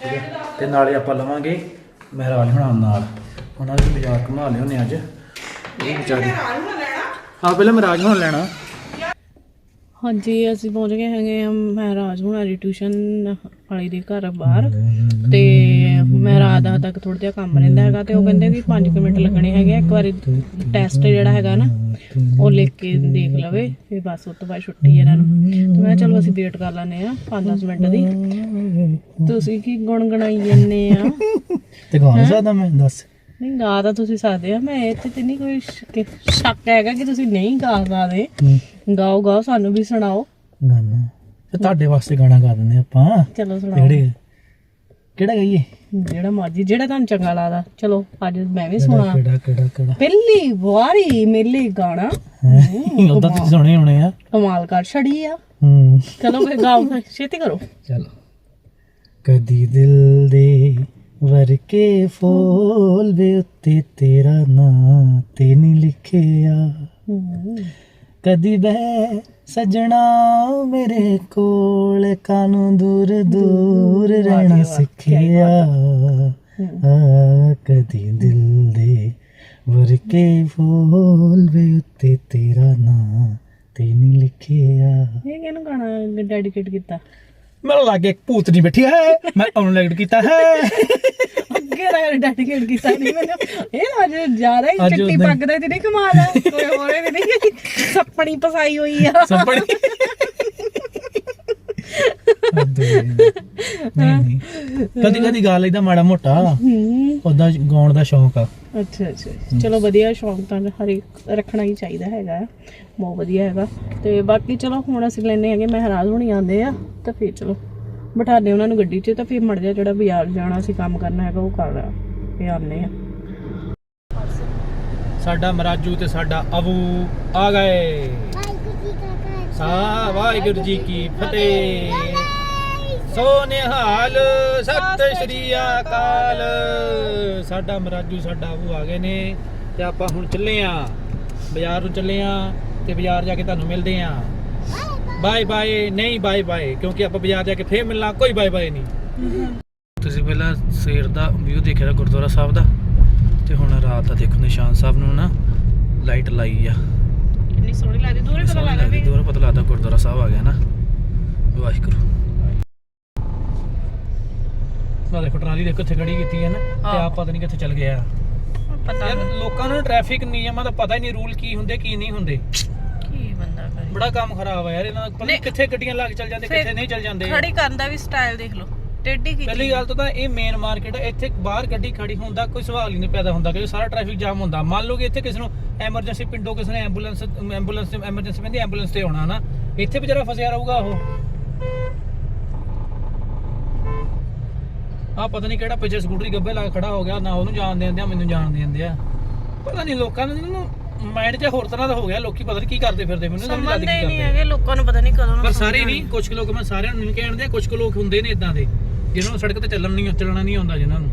ਠੀਕ ਹੈ? ਤੇ ਨਾਲੇ ਆਪਾਂ ਲਵਾਂਗੇ ਮਹਿਰਾਜ ਹੁਣਾਂ ਨਾਲ। ਉਹਨਾਂ ਦੀ ਬਾਜ਼ਾਰ ਘੁਮਾ ਲਿਆਉਂਦੇ ਅੱਜ। ਇਹ ਵਿਚਾਰੀ ਹਾਂ ਪਹਿਲਾਂ ਮਹਿਰਾਜ ਹੁਣਾਂ ਲੈਣਾ। ਹਾਂਜੀ ਅਸੀਂ ਪਹੁੰਚ ਗਏ ਹੈਗੇ ਆ ਮਹਾਰਾਜ ਹੁਣਾਂ ਦੀ ਟਿਊਸ਼ਨ ਵਾਲੀ ਦੇ ਘਰ ਬਾਹਰ। ਤੇ ਮਹਾਰਾਜ ਦਾ ਤੱਕ ਥੋੜਾ ਜਿਹਾ ਕੰਮ ਰਹਿੰਦਾ ਹੈਗਾ ਤੇ ਉਹ ਕਹਿੰਦੇ ਵੀ 5 ਮਿੰਟ ਲੱਗਣੇ ਹੈਗੇ ਆ। ਇੱਕ ਵਾਰੀ ਟੈਸਟ ਜਿਹੜਾ ਹੈਗਾ ਨਾ ਉਹ ਲਿਖ ਕੇ ਦੇਖ ਲਵੇ ਫਿਰ ਬਸ ਉਸ ਤੋਂ ਬਾਅਦ ਛੁੱਟੀ ਇਹਨਾਂ ਨੂੰ। ਤੇ ਮੈਂ ਕਿਹਾ ਚਲੋ ਅਸੀਂ ਵੇਟ ਕਰ ਲੈਂਦੇ ਆ 5-10 ਮਿੰਟ ਦੀ। ਤੁਸੀਂ ਕੀ ਗੁਣਗਣਾਈ ਜੰਨੇ ਆ? ਤੇ ਗਾਉਂ ਸਕਦਾ ਮੈਂ ਦੱਸ। ਨਹੀਂ ਗਾ ਤਾਂ ਤੁਸੀਂ ਸਕਦੇ ਆ ਮੈਂ ਇੱਥੇ ਤੇ ਨਹੀਂ ਕੋਈ ਸ਼ੱਕ ਸ਼ੱਕ ਹੈਗਾ ਕਿ ਤੁਸੀਂ ਨਹੀਂ ਗਾ ਸਕਦੇ ਗਾਓ ਗਾਓ ਸਾਨੂੰ ਵੀ ਸੁਣਾਓ। ਗਾਣਾ। ਤੇ ਤੁਹਾਡੇ ਵਾਸਤੇ ਗਾਣਾ ਗਾ ਦਿੰਦੇ ਆਪਾਂ। ਚਲੋ ਸੁਣਾਓ। ਕਿਹੜੇ? ਕਿਹੜਾ ਗਾਈਏ ਜਿਹੜਾ ਮਰਜ਼ੀ ਜਿਹੜਾ ਤੁਹਾਨੂੰ ਚੰਗਾ ਲੱਗਦਾ। ਚਲੋ ਅੱਜ ਮੈਂ ਵੀ ਸੁਣਾ। ਕਿਹੜਾ ਕਿਹੜਾ ਕਿਹੜਾ? ਪਹਿਲੀ ਵਾਰੀ ਮੇਲੇ ਗਾਣਾ। ਉਦਾਂ ਤੁਸੀਂ ਸੁਣੇ ਹੋਣੇ ਆ। ਕਮਾਲ ਕਰ ਛੜੀ ਆ। ਹੂੰ। ਚਲੋ ਫਿਰ ਗਾਓ ਫਿਰ ਛੇਤੀ ਕਰੋ। ਚਲੋ। ਕਦੀ ਦਿਲ ਦੇ ਵਰ ਕੇ ਫੋਲ ਵੇ ਉੱਤੇ ਤੇਰਾ ਨਾਂ ਤੇ ਨਹੀਂ ਲਿਖਿਆ। ਕਦੀ ਬਹਿ ਸਜਣਾ ਮੇਰੇ ਕੋਲ ਕਾਨੂੰ ਦੂਰ ਦੂਰ ਰਹਿਣਾ ਸਿੱਖਿਆ। ਆ। ਕਦੀ ਦਿਲ ਦੇ ਵਰ ਕੇ ਫੋਲ ਵੇ ਉੱਤੇ ਤੇਰਾ ਨਾਂ ਤੇ ਨਹੀਂ ਲਿਖਿਆ। ਇਹ ਕਿਹਨੂੰ ਗਾਣਾ ਡੈਡੀਕੇਟ ਕੀਤਾ? ਮੇਰੇ ਲਾਗੇ ਇੱਕ ਭੂਤਨੀ ਬੈਠੀ ਹੈ ਮੈਂ ਉਹਨੂੰ ਲੈਕਟ ਕੀਤਾ ਹੈ। ਦਾ ਡੈਡੀਕੇਟ ਕੀਤਾ ਨਹੀਂ ਮੈਨੂੰ। ਇਹ ਅੱਜ ਜ਼ਿਆਦਾ ਹੀ ਚਿੱਟੀ ਪੱਗ ਦਾ ਤੇ ਨਹੀਂ ਕਮਾਲ ਆ। ਕੋਈ ਹੋਰ ਇਹ ਨਹੀਂ ਸੱਪਣੀ ਪਸਾਈ ਹੋਈ ਆ। ਨਹੀਂ ਨਹੀਂ। ਕਦੀ ਕਦੀ ਗਾ ਲਈਦਾ ਮਾੜਾ ਮੋਟਾ। ਉਦਾਂ ਗਾਉਣ ਦਾ ਸ਼ੌਂਕ ਆ। ਅੱਛਾ ਅੱਛਾ। ਚਲੋ ਵਧੀਆ ਸ਼ੌਂਕ ਤਾਂ ਹਰ ਇੱਕ ਰੱਖਣਾ ਹੀ ਚਾਹੀਦਾ ਹੈਗਾ। ਬਹੁਤ ਵਧੀਆ ਹੈਗਾ। ਤੇ ਬਾਕੀ ਚਲੋ ਹੁਣ ਅਸੀਂ ਲੈਣੇ ਹੈਗੇ ਮਹਾਰਾਜ ਹੁਣੀ ਆਉਂਦੇ ਆ ਤਾਂ ਫਿਰ ਚਲੋ। ਬਿਠਾਦੇ ਉਹਨਾਂ ਨੂੰ ਗੱਡੀ 'ਚ ਤਾਂ ਫਿਰ ਮੜ ਜਾ ਜਿਹੜਾ ਬਾਜ਼ਾਰ ਜਾਣਾ ਸੀ ਕੰਮ ਕਰਨਾ ਹੈਗਾ ਉਹ ਕਰ ਇਹ ਆਉਂਦੇ ਆ। ਸਾਡਾ ਮਰਾਜੂ ਤੇ ਸਾਡਾ ਅਬੂ ਆ ਗਏ। ਸਾ ਵਾਹਿਗੁਰੂ ਜੀ ਕੀ ਫਤਿਹ। ਸੋ ਨਿਹਾਲ ਸਤਿ ਸ਼੍ਰੀ ਅਕਾਲ। ਸਾਡਾ ਮਰਾਜੂ, ਸਾਡਾ ਅਬੂ ਆ ਗਏ ਨੇ ਤੇ ਆਪਾਂ ਹੁਣ ਚੱਲੇ ਆ। ਬਾਜ਼ਾਰ ਨੂੰ ਚੱਲੇ ਆ ਤੇ ਬਾਜ਼ਾਰ ਜਾ ਕੇ ਤੁਹਾਨੂੰ ਮਿਲਦੇ ਆ। ਬਾਏ ਬਾਏ ਨਹੀਂ ਬਾਏ ਬਾਏ ਕਿਉਂਕਿ ਆਪਾਂ ਬਾਜ਼ਾਰ ਜਾ ਕੇ ਫੇਰ ਮਿਲਣਾ ਕੋਈ ਬਾਏ ਬਾਏ ਨਹੀਂ। ਤੁਸੀਂ ਪਹਿਲਾਂ ਸਵੇਰ ਦਾ ਵਿਊ ਦੇਖਿਆ ਗੁਰਦੁਆਰਾ ਸਾਹਿਬ ਦਾ ਤੇ ਹੁਣ ਰਾਤ ਦਾ ਦੇਖੋ ਨਿਸ਼ਾਨ ਸਾਹਿਬ ਨੂੰ ਨਾ ਲਾਈਟ ਲਾਈ ਆ। ਕਿੰਨੀ ਸੋਹਣੀ ਲੱਗਦੀ ਦੂਰੇ ਸੋਹਣੀ ਲੱਗਦੀ ਦੂਰੋਂ ਪਤਾ ਲੱਗਦਾ ਗੁਰਦੁਆਰਾ ਸਾਹਿਬ ਆ ਗਿਆ ਨਾ। ਵਾਹਿਗੁਰੂ। ਨਾ ਦੇਖੋ ਟਰਾਲੀ ਦੇਖੋ ਕਿੱਥੇ ਖੜੀ ਕੀਤੀ ਹੈ ਨਾ ਤੇ। ਆਪ ਪਤਾ ਨਹੀਂ ਕਿੱਥੇ ਚੱਲ ਗਿਆ। ਪਤਾ ਯਾਰ ਲੋਕਾਂ ਨੂੰ ਟ੍ਰੈਫਿਕ ਨਿਯਮਾਂ ਦਾ ਪਤਾ ਹੀ ਨਹੀਂ ਰੂਲ ਕੀ ਹੁੰਦੇ ਕੀ ਨਹੀਂ ਹੁੰਦੇ। ਕੀ ਬੰਦਾ ਕਰੇ? ਬੜਾ ਕੰਮ ਖਰਾਬ ਆ ਯਾਰ ਇਹਨਾਂ ਦਾ ਪਤਾ ਨੀ ਨਹੀਂ। ਕਿੱਥੇ ਗੱਡੀਆਂ ਲੱਗ ਚੱਲ ਜਾਂਦੇ ਫਿਰ ਕਿੱਥੇ ਨਹੀਂ ਚੱਲ ਜਾਂਦੇ। ਖੜੀ ਕਰਨ ਦਾ ਵੀ ਸਟਾਈਲ ਦੇਖ ਲਓ। ਟੇਢੀ ਕੀਤੀ ਪਹਿਲੀ ਗੱਲ ਤਾਂ ਤਾਂ ਇਹ ਮੇਨ ਮਾਰਕੀਟ ਹੈ ਇੱਥੇ ਬਾਹਰ ਗੱਡੀ ਖੜੀ ਹੁੰਦਾ ਕੋਈ ਸਵਾਲ ਹੀ ਨਹੀਂ ਪੈਦਾ ਹੁੰਦਾ ਕਿ ਸਾਰਾ ਟ੍ਰੈਫਿਕ ਜਾਮ ਹੁੰਦਾ। ਮੰਨ ਲਓ ਕਿ ਇੱਥੇ ਕਿਸੇ ਨੂੰ ਐਮਰਜੈਂਸੀ ਪਿੰਡੋਂ ਕਿਸੇ ਨੇ ਐਂਬੂਲੈਂਸ ਐਂਬੂਲੈਂਸ ਐਮਰਜੈਂਸੀ ਪੈਂਦੀ ਐਂਬੂਲੈਂਸ ਤੇ ਆਉਣਾ ਨਾ ਇੱਥੇ ਵਿਚਾਰਾ ਫਸਿਆ ਰਹੂਗਾ ਉਹ। ਆ ਪਤਾ ਨਹੀਂ ਕਿਹੜਾ ਪਿੱਛੇ ਸਕੂਟਰੀ ਗੱਬੇ ਲਾ ਕੇ ਖੜਾ ਹੋ ਗਿਆ ਨਾ ਉਹਨੂੰ ਜਾਣ ਦਿੰਦੇ ਆ ਮੈਨੂੰ ਜਾਣ ਦਿੰਦੇ ਆ ਪਤਾ ਨਹੀਂ ਲੋਕਾਂ ਨੂੰ ਮਾਈਂਡ 'ਚ ਹੋਰ ਤਰ੍ਹਾਂ ਦਾ ਹੋ ਗਿਆ ਲੋਕੀ ਪਤਾ ਨਹੀਂ ਕੀ ਕਰਦੇ ਫਿਰਦੇ ਮੈਨੂੰ ਸਮਝ ਨਹੀਂ ਲੱਗਦੀ ਨਹੀਂ ਕਰਦੇ ਹੈਗੇ ਲੋਕਾਂ ਨੂੰ ਪਤਾ ਨਹੀਂ ਕਦੋਂ ਪਰ ਸਾਰੇ ਨਹੀਂ ਕੁਝ ਲੋਕ ਮੈਂ ਸਾਰਿਆਂ ਨੂੰ ਨਹੀਂ ਕਹਿਣਦੇ ਕੁਝ ਕੁ ਲੋਕ ਹੁੰਦੇ ਨੇ ਇਦਾਂ ਦੇ ਜਿਨ੍ਹਾਂ ਨੂੰ ਸੜਕ ਤੇ ਚੱਲਣ ਨਹੀਂ ਚੱਲਣਾ ਨਹੀਂ ਆਉਂਦਾ ਜਿਨ੍ਹਾਂ ਨੂੰ।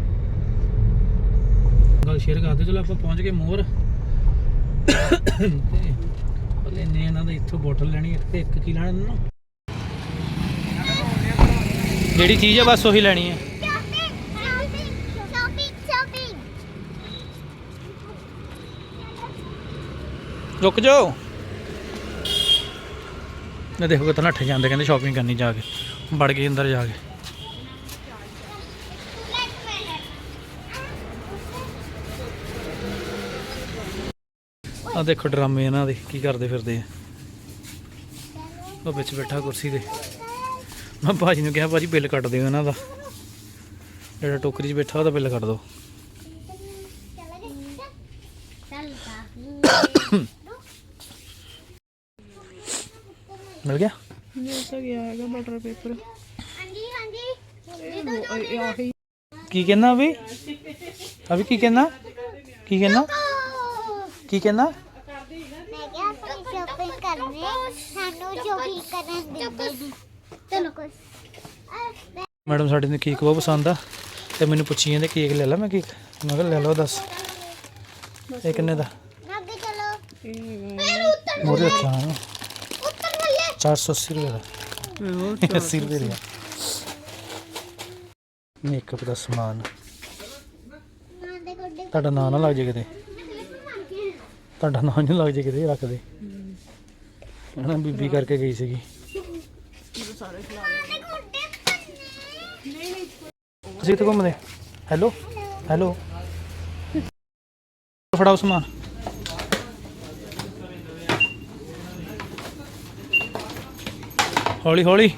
ਗੱਲ ਸ਼ੇਅਰ ਕਰਦੇ ਚਲੋ ਆਪਾਂ ਪਹੁੰਚ ਗਏ ਮੋਰ। ਤੇ ਲੈਨੇ ਇਹਨਾਂ ਦਾ ਇੱਥੋਂ ਬੋਟਲ ਲੈਣੀ ਇੱਕ ਤੇ ਇੱਕ ਕੀ ਲੈਣਾ ਇਹਨਾਂ ਨੂੰ? ਜਿਹੜੀ ਚੀਜ਼ ਹੈ ਬਸ ਉਹੀ ਲੈਣੀ ਹੈ ਰੁਕ ਜਾਓ। ਨਾ ਦੇਖੋ ਕਿਤਨਾ ਨੱਠੇ ਜਾਂਦੇ, ਕਹਿੰਦੇ ਸ਼ਾਪਿੰਗ ਕਰਨੀ ਜਾ ਕੇ। ਵੜ ਗਏ ਅੰਦਰ ਜਾ ਕੇ। ਆ ਦੇਖੋ ਡਰਾਮੇ ਇਹਨਾਂ ਦੇ, ਕੀ ਕਰਦੇ ਫਿਰਦੇ ਆ। ਉਹ ਵਿੱਚ ਬੈਠਾ ਕੁਰਸੀ ਦੇ ਮੈਂ ਭਾਜੀ ਨੂੰ ਕਿਹਾ, ਭਾਜੀ ਬਿੱਲ ਕੱਟ ਦਿਓ ਇਹਨਾਂ ਦਾ। ਜਿਹੜਾ ਟੋਕਰੀ 'ਚ ਬੈਠਾ ਉਹਦਾ ਬਿੱਲ ਕੱਟ ਦਿਓ। ਮਿਲ ਗਿਆ? ਮਿਲ ਤਾਂ ਗਿਆ ਹੈਗਾ ਬਟਰ ਪੇਪਰ ਆਹੀ। ਕੀ ਕਹਿਣਾ ਅਭੀ? ਅਭੀ ਕੀ ਕਹਿਣਾ ਕੀ ਕਹਿਣਾ ਕੀ ਕਹਿਣਾ ਮੈਂ ਕਿਹਾ ਆਪਣੀ ਸ਼ੋਪਿੰਗ ਕਰਨੀ ਸਾਨੂੰ ਸ਼ੋਪਿੰਗ ਕਰਨ ਦਿੰਦੇ ਨਹੀਂ ਚਲੋ। ਕੁਛ ਮੈਡਮ ਸਾਡੇ ਨੂੰ ਕੇਕ ਬਹੁਤ ਪਸੰਦ ਆ। ਤੇ ਮੈਨੂੰ ਪੁੱਛੀ ਜਾਂਦੇ ਕੇਕ ਲੈ ਲਾ ਮੈਂ ਕੇਕ ਮੈਂ ਕਿਹਾ ਲੈ ਲਓ ਦੱਸ। ਇਹ ਕਿੰਨੇ ਦਾ? ਮੋਰੇ ਰੱਖਿਆ 480 ਰੁਪਏ ਦਾ। 80 ਰੁਪਏ ਦਾ ਮੇਕਅਪ ਦਾ ਸਮਾਨ। ਤੁਹਾਡਾ ਨਾਂ ਨਾ ਲੱਗ ਜੇ ਕਿਤੇ। ਤੁਹਾਡਾ ਨਾਂ ਨਹੀਂ ਲੱਗ ਜੇ ਕਿਤੇ ਰੱਖ ਦੇ। ਹਣਾ ਬੀਬੀ ਕਰਕੇ ਗਈ ਸੀਗੀ। ਤੁਸੀਂ ਤੇ ਘੁੰਮਦੇ? ਹੈਲੋ ਹੈਲੋ ਫੜਾਓ ਸਮਾਨ। ਹੌਲੀ ਹੌਲੀ।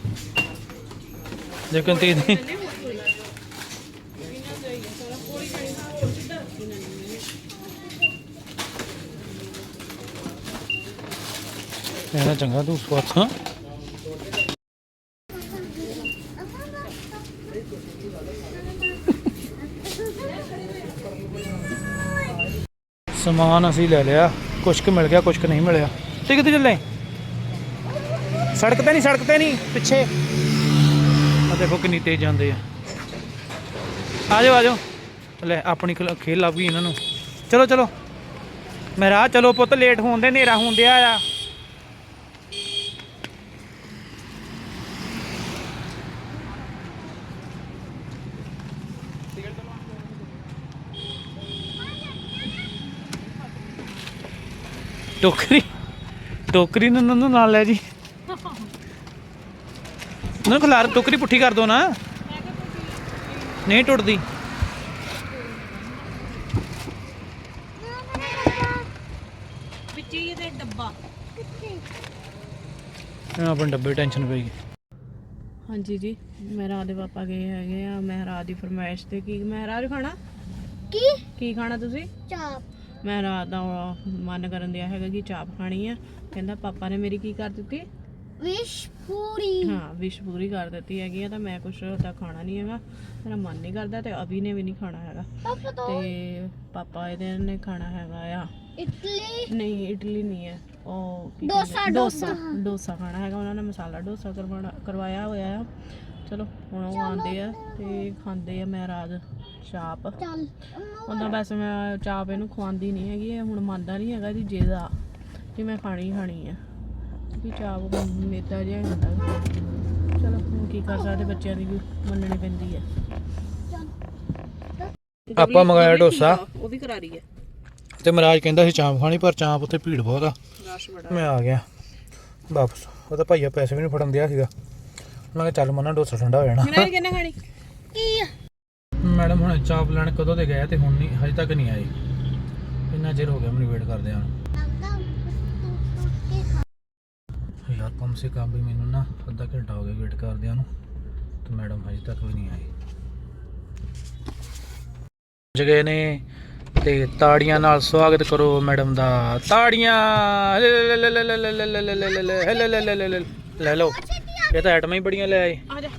ਲੇਕਿਨ ਤੇ ਨਹੀਂ ਇਹਦਾ ਚੰਗਾ, ਤੂੰ ਸਵਾਥ ਸਮਾਨ ਅਸੀਂ ਲੈ ਲਿਆ। ਕੁਛ ਕੁ ਮਿਲ ਗਿਆ, ਕੁਛ ਕੁ ਨਹੀਂ ਮਿਲਿਆ। ਤੇ ਕਿੱਥੇ ਚੱਲੇ ਸੜਕ ਤੇ ਨਹੀਂ, ਸੜਕ ਤੇ ਨਹੀਂ, ਪਿੱਛੇ। ਆ ਦੇਖੋ ਕਿੰਨੀ ਤੇਜ਼ ਜਾਂਦੇ ਆ। ਆ ਜਾਓ ਆ ਜਾਓ ਲੈ, ਆਪਣੀ ਖੇਲ- ਲੱਭ ਗਈ ਇਹਨਾਂ ਨੂੰ। ਚਲੋ ਚਲੋ। ਮੇਰਾ ਚਲੋ ਪੁੱਤ ਲੇਟ ਹੋਣ ਦੇ, ਹਨੇਰਾ ਹੋਣ ਹੁੰਦਿਆ ਆ। ਟੋਕਰੀ ਟੋਕਰੀ ਨੂੰ ਨਾਲ ਲੈ ਜੀ। ਨਾ ਖਲਾਰ ਟੋਕਰੀ ਪੁੱਠੀ ਕਰ ਦੋ ਨਾ। ਨਹੀਂ ਟੁੱਟਦੀ। ਵਿੱਚ ਹੀ ਇਹਦੇ ਡੱਬਾ ਇਹਨਾਂ ਆਪਣੇ ਡੱਬੇ ਟੈਨਸ਼ਨ ਪਈ। ਹਾਂਜੀ ਜੀ ਮਹਿਰਾਜ ਦੇ ਪਾਪਾ ਗਏ ਹੈਗੇ ਆ ਮਹਿਰਾਜ ਦੀ ਫਰਮਾਇਸ਼ ਤੇ ਕੀ ਮਹਿਰਾਜ ਖਾਣਾ ਕੀ? ਕੀ ਖਾਣਾ ਤੁਸੀਂ? ਚਾਪ। ਮਹਿਰਾਜ ਦਾ ਮਨ ਕਰਨ ਦਿਆ ਹੈਗਾ ਕਿ ਚਾਪ ਖਾਣੀ ਆ। ਕਹਿੰਦਾ ਪਾਪਾ ਨੇ ਮੇਰੀ ਕੀ ਕਰ ਦਿੱਤੀ? ਵਿਸ਼ ਪੂਰੀ। ਹਾਂ ਵਿਸ਼ ਪੂਰੀ ਕਰ ਦਿੱਤੀ ਹੈਗੀ ਆ ਤਾਂ ਮੈਂ ਕੁਛ ਤਾਂ ਖਾਣਾ ਨਹੀਂ ਹੈਗਾ। ਮੇਰਾ ਮਨ ਨਹੀਂ ਕਰਦਾ ਤੇ ਅਭੀ ਨੇ ਵੀ ਨਹੀਂ ਖਾਣਾ ਹੈਗਾ। ਪਾਪਾ ਤੋਂ ਤੇ ਪਾਪਾ ਇਹਦੇ ਨੇ ਖਾਣਾ ਹੈਗਾ ਆ। ਇਟਲੀ। ਨਹੀਂ ਇਡਲੀ ਨਹੀਂ ਹੈ। ਉਹ ਕੀ ਡੋਸਾ, ਕਹਿੰਦੇ- ਡੋਸਾ ਡੋਸਾ। ਡੋਸਾ। ਖਾਣਾ ਹੈਗਾ ਉਹਨਾਂ ਨੇ ਮਸਾਲਾ ਡੋਸਾ ਕਰਵਾਉਣਾ ਕਰਵਾਇਆ ਹੋਇਆ ਆ। ਚਲੋ ਹੁਣ ਉਹ ਆਉਂਦੇ ਆ ਤੇ ਖਾਂਦੇ ਆ ਮੈਂ ਰਾਜ ਚਾਪ। ਚੱਲ ਉਹਦਾ ਵੈਸੇ ਮੈਂ ਚਾਪ ਇਹਨੂੰ ਖਵਾਉਂਦੀ ਨਹੀਂ ਹੈਗੀ ਇਹ ਹੁਣ ਮੰਨਦਾ ਨਹੀਂ ਹੈਗਾ ਜੀ ਜਿਹਦਾ ਕਿ ਮੈਂ ਖਾਣੀ ਹੀ ਖਾਣੀ ਆ। ਕਿ ਚਾਪ ਮੇਦਾ ਜਿਹਾ ਹੁੰਦਾ। ਚਲੋ ਹੁਣ ਕੀ ਕਰ ਸਕਦੇ ਬੱਚਿਆਂ ਦੀ ਵੀ ਮੰਨਣੀ ਪੈਂਦੀ ਹੈ ਆਪਾਂ ਮੰਗਾਇਆ ਡੋਸਾ। ਉਹ ਵੀ ਕਰਾ ਰਹੀ ਹੈ ਤੇ ਮਹਾਰਾਜ ਕਹਿੰਦਾ ਸੀ ਚਾਂਪ ਖਾਣੀ ਪਰ ਚਾਂਪ ਉੱਤੇ ਭੀੜ ਬਹੁਤ ਆ। ਮੈਂ ਆ ਗਿਆ। ਵਾਪਸ। ਉਹਦਾ ਭਾਈਆ ਪੈਸੇ ਵੀ ਨਹੀਂ ਫੜਨ ਦਿਆ ਸੀਗਾ। ਮੈਂ ਕਿਹਾ ਚੱਲ ਮਨਾ ਡੋਸਾ ਠੰਡਾ ਹੋ ਜਾਣਾ। ਕਿਹਨੇ ਕਿਹਨੇ ਖਾਣੀ? ਕੀ ਆ? ਮੈਡਮ ਹੁਣ ਚਾਪ ਲੈਣ ਕਦੋਂ ਦੇ ਗਏ ਤੇ ਹੁਣ ਨਹੀਂ ਹਜੇ ਤੱਕ ਨਹੀਂ ਆਏ। ਇੰਨਾ ਚਿਰ ਹੋ ਗਿਆ ਮੈਨੂੰ ਵੇਟ ਕਰਦੇ ਆਂ ਕਮ ਸੇ ਕਮ ਵੀ ਮੈਨੂੰ ਨਾ ਅੱਧਾ ਘੰਟਾ ਹੋ ਗਿਆ ਵੇਟ ਕਰਦਿਆਂ ਨੂੰ ਤੇ ਮੈਡਮ ਹਜੇ ਤੱਕ ਵੀ ਨਹੀਂ ਆਈ ਪਹੁੰਚ ਨੇ ਤੇ ਤਾੜੀਆਂ ਨਾਲ ਸਵਾਗਤ ਕਰੋ ਮੈਡਮ ਦਾ ਤਾੜੀਆਂ ਲੈ ਲਓ ਇਹ ਤਾਂ ਐਟਮਾਂ ਹੀ ਬੜੀਆਂ ਲੈ ਆਏ ਆ ਜਾ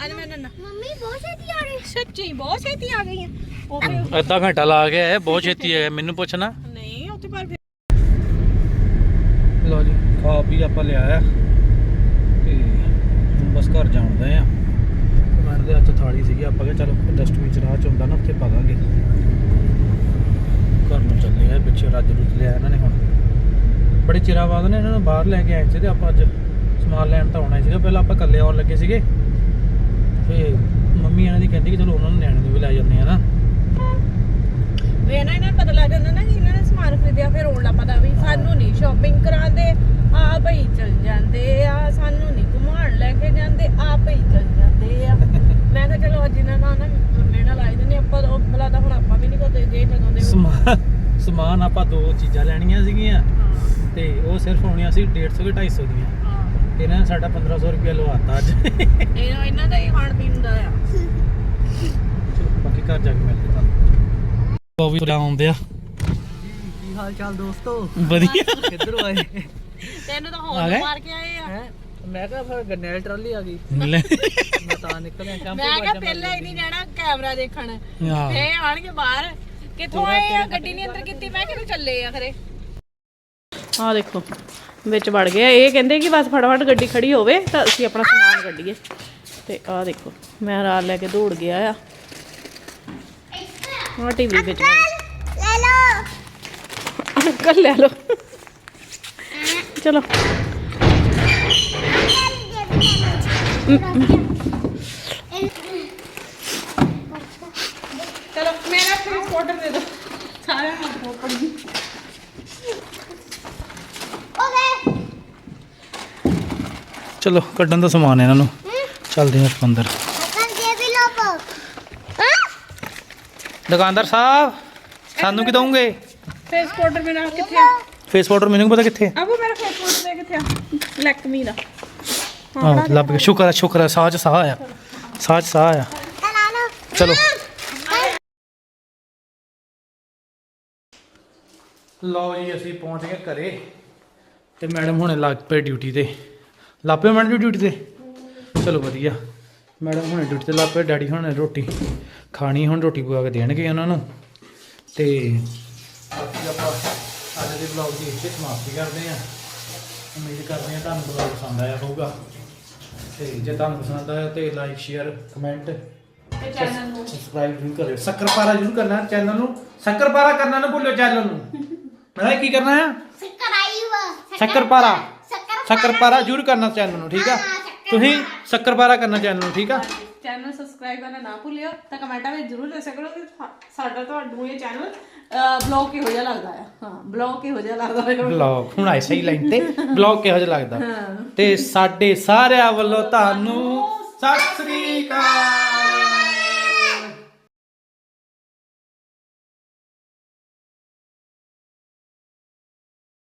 ਆ ਜਾ ਮੇਰੇ ਨਾਲ ਮੰਮੀ ਬਹੁਤ ਛੇਤੀ ਆ ਗਈ ਸੱਚੀ ਬਹੁਤ ਛੇਤੀ ਆ ਗਈ ਓਕੇ ਅੱਧਾ ਘੰਟਾ ਲਾ ਕੇ ਆਏ ਬਹੁਤ ਛੇਤੀ ਆਏ ਮੈਨੂੰ ਪੁੱਛਣਾ ਨਹੀਂ ਉੱਥੇ ਪਰ ਲਓ ਜੀ ਖਾ ਵੀ ਆਪਾਂ ਲਿਆ ਆ ਘਰ ਜਾਣਦੇ ਆ। ਮੈਡਮ ਦੇ ਹੱਥ ਥਾਲੀ ਸੀਗੀ, ਆਪਾਂ ਕਿਹਾ ਚਲੋ ਡਸਟਬਿਨ ਚ ਰਾਹ ਚ ਹੁੰਦਾ ਨਾ, ਉੱਥੇ ਪਾ ਘਰ ਨੂੰ ਚੱਲੇ ਆ, ਪਿੱਛੇ ਰੱਜ ਰੁੱਜ ਲਿਆ ਇਹਨਾਂ ਨੇ ਹੁਣ। ਬੜੇ ਚਿਰਾਂ ਬਾਅਦ ਨੇ ਇਹਨਾਂ ਨੂੰ ਬਾਹਰ ਲੈ ਕੇ ਆਏ ਸੀ ਤੇ ਆਪਾਂ ਅੱਜ ਸਮਾਨ ਲੈਣ ਤਾਂ ਆਉਣਾ ਸੀਗਾ। ਪਹਿਲਾਂ ਆਪਾਂ ਇਕੱਲੇ ਆਉਣ ਲੱਗੇ ਸੀਗੇ। ਤੇ ਮੰਮੀ ਇਹਨਾਂ ਦੀ ਕਹਿੰਦੀ ਕਿ ਚਲੋ ਉਹਨਾਂ ਨੂੰ ਨਿਆਣੇ ਨੂੰ ਵੀ ਲੈ ਜਾਂਦੇ ਆ ਨਾ। ਵੇ ਨਾ ਇਹਨਾਂ ਨੂੰ ਪਤਾ ਲੱਗ ਜਾਂਦਾ ਨਾ ਕਿ ਇਹਨਾਂ ਨੇ ਸਮਾਨ ਖਰੀਦਿਆ ਫਿਰ ਰੋਣ ਲੱਗ ਪਤਾ ਵੀ ਸਾਨੂੰ ਨਹੀਂ ਸ਼ਾਪਿੰਗ ਕਰਾਉਂਦੇ ਆ ਭਈ ਚਲ ਜਾਂਦੇ ਆ ਸਾਨੂੰ ਨਹੀਂ ਘੁਮਾਉਣ ਲੈ ਕੇ ਜਾਂਦੇ ਆ ਭਈ ਚਲ ਜਾਂਦੇ ਆ। ਮੈਂ ਕਿਹਾ ਚਲੋ ਅੱਜ ਇਹਨਾਂ ਨਾਲ ਨਾ ਮੇਣਾ ਲਾਈ ਦਿੰਦੇ ਆਪਾਂ ਉਹ ਭਲਾ ਤਾਂ ਹੁਣ ਆਪਾਂ ਵੀ ਨਹੀਂ ਕਰਦੇ ਜੇ ਜਦੋਂ ਦੇ ਸਮਾਨ ਸਮਾਨ ਆਪਾਂ ਦੋ ਚੀਜ਼ਾਂ ਲੈਣੀਆਂ ਸੀਗੀਆਂ ਤੇ ਉਹ ਸਿਰਫ ਹੋਣੀਆਂ ਸੀ 150 ਕਿ 250 ਦੀਆਂ। ਤੇ ਇਹਨਾਂ ਨੇ ਸਾਡਾ 1500 ਰੁਪਏ ਲਵਾਤਾ ਅੱਜ। ਇਹਨਾਂ ਇਹਨਾਂ ਦਾ ਹੀ ਖਾਣ ਪੀਣ ਦਾ ਆ। ਚਲੋ ਬਾਕੀ ਘਰ ਜਾ ਕੇ ਮਿਲਦੇ ਤੁਹਾਨੂੰ। ਉਹ ਵੀ ਆਉਂਦੇ ਆ। ਕੀ ਹਾਲ ਚਾਲ ਦੋਸਤੋ? ਵਧੀਆ। ਕਿੱਧਰੋਂ ਆਏ? ਤੈਨੂੰ ਤਾਂ ਆ ਹੋਰ? ਮਾਰ ਕੇ ਆਏ ਆ। ਮੈਂ ਕਿਹਾ ਫਿਰ ਗੰਨੇ ਵਾਲੀ ਟਰਾਲੀ ਆ ਗਈ। ਲੈ। ਮੈਂ ਤਾਂ ਨਿਕਲਿਆ ਸ਼ਾਮ ਮੈਂ ਕਿਹਾ ਪਹਿਲਾਂ ਹੀ ਨਹੀਂ ਜਾਣਾ ਕੈਮਰਾ ਦੇਖਣ। ਹਾਂ। ਫੇ ਆਣਗੇ ਬਾਹਰ। ਕਿੱਥੋਂ ਆਏ ਆ? ਗੱਡੀ ਨਹੀਂ ਅੰਦਰ ਕੀਤੀ। ਮੈਂ ਕਿਹਨੂੰ ਚੱਲੇ ਆ ਖਰੇ। ਆ ਦੇਖੋ ਵਿੱਚ ਵੜ ਗਿਆ ਇਹ ਕਹਿੰਦੇ ਕਿ ਬਸ ਫਟਾਫਟ ਗੱਡੀ ਖੜੀ ਹੋਵੇ ਤਾਂ ਅਸੀਂ ਆਪਣਾ ਸਮਾਨ ਕੱਢੀਏ। ਤੇ ਆਹ ਦੇਖੋ ਮੈਂ ਰਾਤ ਲੈ ਕੇ ਦੌੜ ਗਿਆ ਆ। ਆਹ ਟੀਵੀ ਵਿੱਚ। ਲੈ ਲਓ। ਅੰਕਲ ਲੈ ਲਓ। ਚਲੋ। ਚਲੋ ਮੇਰਾ ਫੇਸ ਪਾਊਡਰ ਦੇ ਦਿਓ ਸਾਰਿਆਂ ਨੂੰ ਹੱਥ ਪੜੀ। ਓਕੇ ਚਲੋ ਕੱਢਣ ਦਾ ਸਮਾਨ ਇਹਨਾਂ ਨੂੰ। ਚੱਲਦੇ ਹਾਂ ਅੰਦਰ ਅਕਨ ਦੇ ਵੀ ਲੋ ਪੋ ਦੁਕਾਨਦਾਰ ਸਾਹਿਬ ਸਾਨੂੰ ਕੀ ਦਵੋਗੇ ਫੇਸ ਪਾਊਡਰ ਮੇਰਾ ਕਿੱਥੇ ਆ? ਫੇਸ ਪਾਊਡਰ ਮੈਨੂੰ ਪਤਾ ਕਿੱਥੇ? ਹੈ ਅਬੂ ਮੇਰਾ ਫੇਸ ਪਾਊਡਰ ਦੇ ਕਿੱਥੇ ਆ? ਲੈਕਮੀ ਦਾ। ਆਹ ਲੱਭ ਗਿਆ ਸ਼ੁਕਰ ਹੈ ਸ਼ੁਕਰ ਹੈ ਸਾਹ ਚ ਸਾਹ ਆਇਆ ਸਾਹ ਚ ਸਾਹ ਲੋ ਚਲੋ। ਲਓ ਜੀ ਅਸੀਂ ਪਹੁੰਚ ਗਏ ਘਰੇ। ਤੇ ਮੈਡਮ ਹੁਣੇ ਲੱਗ ਪਏ ਡਿਊਟੀ ਤੇ। ਲੱਗ ਪਏ ਮੈਡਮ ਡਿਊਟੀ ਤੇ? ਚਲੋ ਵਧੀਆ। ਮੈਡਮ ਹੁਣੇ ਡਿਊਟੀ ਤੇ ਲੱਗ ਪਏ ਡੈਡੀ ਹੁਣੇ ਰੋਟੀ। ਖਾਣੀ ਹੁਣ ਰੋਟੀ ਪਕਾ ਕੇ ਦੇਣਗੇ ਉਹਨਾਂ ਨੂੰ। ਤੇ ਅਸੀਂ ਆਪਾਂ ਅੱਜ ਦੇ ਵਲੌਗ ਦੀ ਇੱਥੇ ਸਮਾਪਤੀ ਕਰਦੇ ਹਾਂ। ਉਮੀਦ ਕਰਦੇ ਹਾਂ ਤੁਹਾਨੂੰ ਵਲੌਗ ਪਸੰਦ ਆਇਆ ਹੋਊਗਾ। ਤੇ ਜੇ ਤੁਹਾਨੂੰ ਪਸੰਦ ਆਇਆ ਤੇ ਲਾਈਕ ਸ਼ੇਅਰ ਕਮੈਂਟ ਤੇ ਚੈਨਲ ਨੂੰ। ਸਬਸਕ੍ਰਾਈਬ ਜ਼ਰੂਰ ਕਰਿਓ। ਸ਼ੱਕਰਪਾਰਾ ਜ਼ਰੂਰ ਕਰਨਾ ਚੈਨਲ ਨੂੰ। ਸ਼ੱਕਰਪਾਰਾ ਕਰਨਾ ਨਾ ਭੁੱਲਿਓ ਚੈਨਲ ਨੂੰ। ਮੈਂ ਕੀ ਕਰਨਾ ਹੈ ਸਕਰਾਈਵ। ਸ਼ੱਕਰਪਾਰਾ। ਸ਼ੱਕਰਪਾਰਾ। ਜ਼ਰੂਰ ਕਰਨਾ ਚੈਨਲ ਨੂੰ ਠੀਕ ਆ? ਤੁਸੀਂ ਸ਼ੱਕਰਪਾਰਾ ਕਰਨਾ ਚੈਨਲ ਨੂੰ ਠੀਕ ਆ? ਚੈਨਲ ਸਬਸਕ੍ਰਾਈਬ ਕਰਨਾ ਨਾ ਭੁੱਲਿਓ ਤਾਂ ਕਮੈਂਟਾਂ ਵਿੱਚ ਜ਼ਰੂਰ ਦੱਸਿਆ ਕਰੋ ਕਿ ਸਾਡਾ ਤੁਹਾਨੂੰ ਇਹ ਚੈਨਲ ਬਲੌਗ ਕਿਹੋ ਜਿਹਾ ਲੱਗਦਾ ਆ? ਹਾਂ ਬਲੌਗ ਕਿਹੋ ਜਿਹਾ ਲੱਗਦਾ ਹੈ ਬਲੌਗ ਹੁਣ ਆਏ ਸਹੀ ਲਾਈਨ ਤੇ। ਬਲੌਗ ਕਿਹੋ ਜਿਹਾ ਲੱਗਦਾ? ਤੇ ਸਾਡੇ ਸਾਰਿਆਂ ਵੱਲੋਂ ਤੁਹਾਨੂੰ ਸਤਿ ਸ੍ਰੀ ਅਕਾਲ।